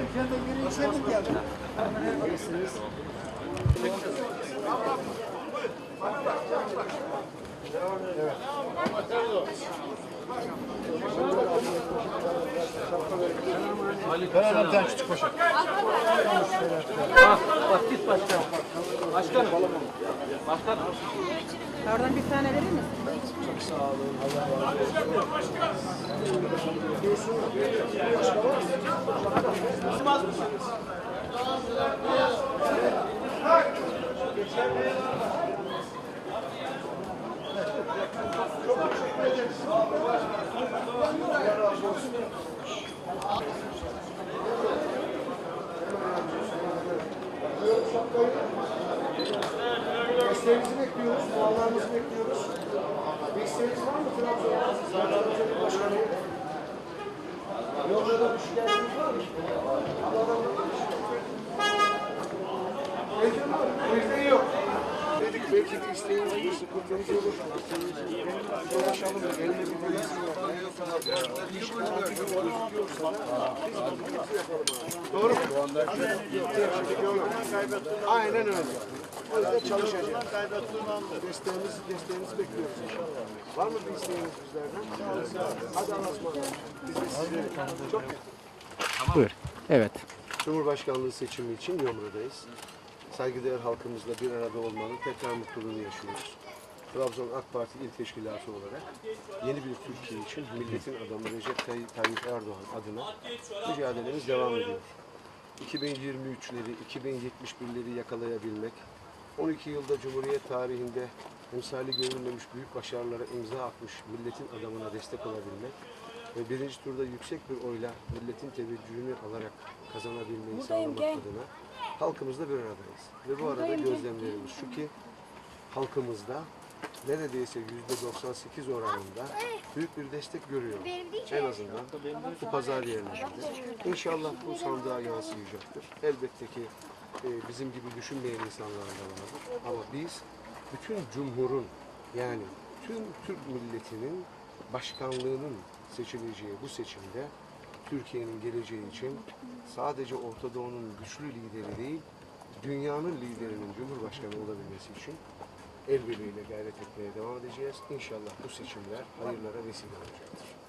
Türkiye'de bir içerik geldi. Ver adam tane küçük poşet. Oradan bir tane verir misin? Desteğinizi bekliyoruz, dualarınızı bekliyoruz. Bir isteğiniz var mı Trabzon'a? Trabzon'un başkanı. Yolda da bir şikayetiniz var mı? O yüzden yok. Dedik belki bir isteğiniz olur, sıkıntınız olur. Dolaşalım, eline bir yok. Doğru mu? Aynen öyle. O yüzden çalışacağız. Desteğimizi, desteğimizi bekliyoruz inşallah. Var mı bir isteğiniz bizlerden? Hadi ısmarladık. Biz de sizleri çok Buyur. Evet. Cumhurbaşkanlığı seçimi için Yomra'dayız. Saygıdeğer halkımızla bir arada olmanın tekrar mutluluğunu yaşıyoruz. Trabzon AK Parti İl Teşkilatı olarak yeni bir Türkiye için milletin adamı Recep Tayyip, Erdoğan adına mücadelemiz devam ediyor. 2023'leri, 2071'leri yakalayabilmek, 12 yılda Cumhuriyet tarihinde emsali görülmemiş büyük başarılara imza atmış milletin adamına destek olabilmek ve birinci turda yüksek bir oyla milletin teveccühünü alarak kazanabilmeyi sağlamak adına halkımızla bir aradayız. Ve bu arada gözlemlerimiz şu ki halkımızda neredeyse yüzde 98 oranında büyük bir destek görüyoruz. En azından bu pazar yerlerinde. İnşallah bu sandığa yansıyacaktır. Elbette ki e, bizim gibi düşünmeyen insanlar da vardır. Ama biz bütün cumhurun yani tüm Türk milletinin başkanlığının seçileceği bu seçimde Türkiye'nin geleceği için sadece Orta Doğu'nun güçlü lideri değil, dünyanın liderinin Cumhurbaşkanı olabilmesi için el birliğiyle gayret etmeye devam edeceğiz. İnşallah bu seçimler hayırlara vesile olacaktır.